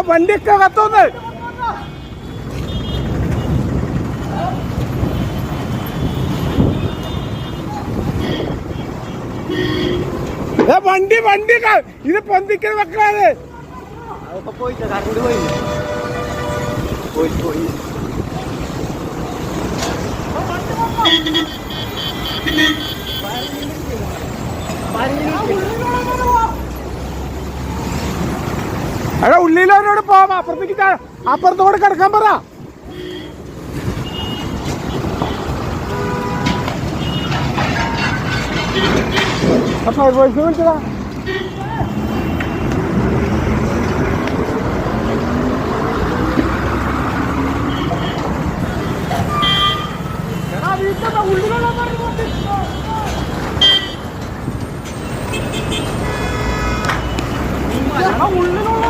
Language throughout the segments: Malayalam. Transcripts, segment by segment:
എടാ വണ്ടിയൊക്കെ കത്തോന്ന് വണ്ടി വണ്ടി ഇത് പൊന്തിക്കൽ വെക്കാതെ പോയി പോയി പോയി. എടാ ഉള്ളിലോനോട് പോവാം. അപ്പുറത്തേക്ക് അപ്പുറത്തോട് കിടക്കാൻ പറ. അപ്പൊ voice വിളിച്ചതാ എടാ, ഉള്ളിലുള്ള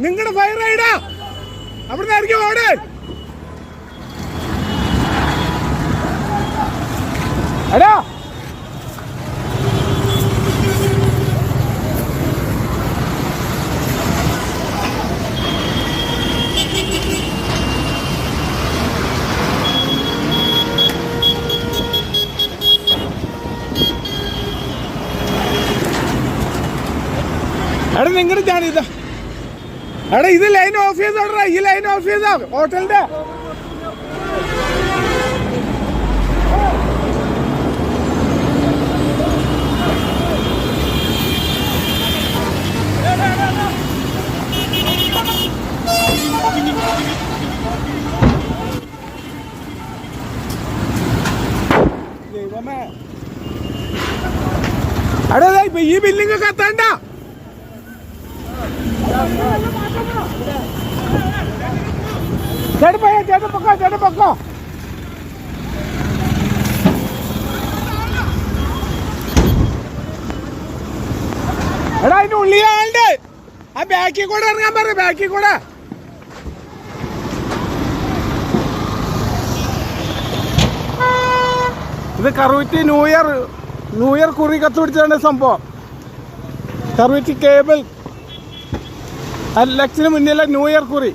നിങ്ങളുടെ ഫയർ ആയിടാ അവിടെ ആയിരിക്കും ഓട്. എടാ. എടാ നിങ്ങളുടെ ഇതാ എടാ ഇത് ലൈൻ ഓഫ് ചെയ്തോടാ ഈ ലൈൻ ഓഫ് ചെയ്താ. ഹോട്ടലിന്റെ. ഇപ്പൊ ഈ ബില്ലിംഗ് കത്തണ്ട ചേട്ടൻ പോയാ ചേട്ടൻ പൊക്കോ ചേട്ടൻ പൊക്കോ. എടാ അതിന്റെ ഉള്ളിലാളുണ്ട് ആ ബാക്കിൽ കൂടെ ഇറങ്ങാൻ പറ ബാക്കിൽ കൂടെ. ഇത് കറുവിറ്റി ന്യൂ ഇയർ ന്യൂ ഇയർ കുറി കത്തുപിടിച്ചാണ് സംഭവം. കറുവിറ്റി കേബിൾ. ലക്ഷന് മുന്നിലെ ന്യൂ ഇയർ കുറി.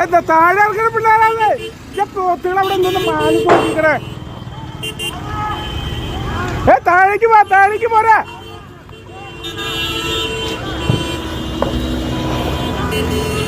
എന്താ താഴെ ഇറങ്ങണ പിള്ളേരാണ്? പോത്തുകൾ അവിടെ നിന്ന് മാലി പോയിക്കണേ ഏ താഴേക്ക് പോ താഴേക്ക് പോരാ Thank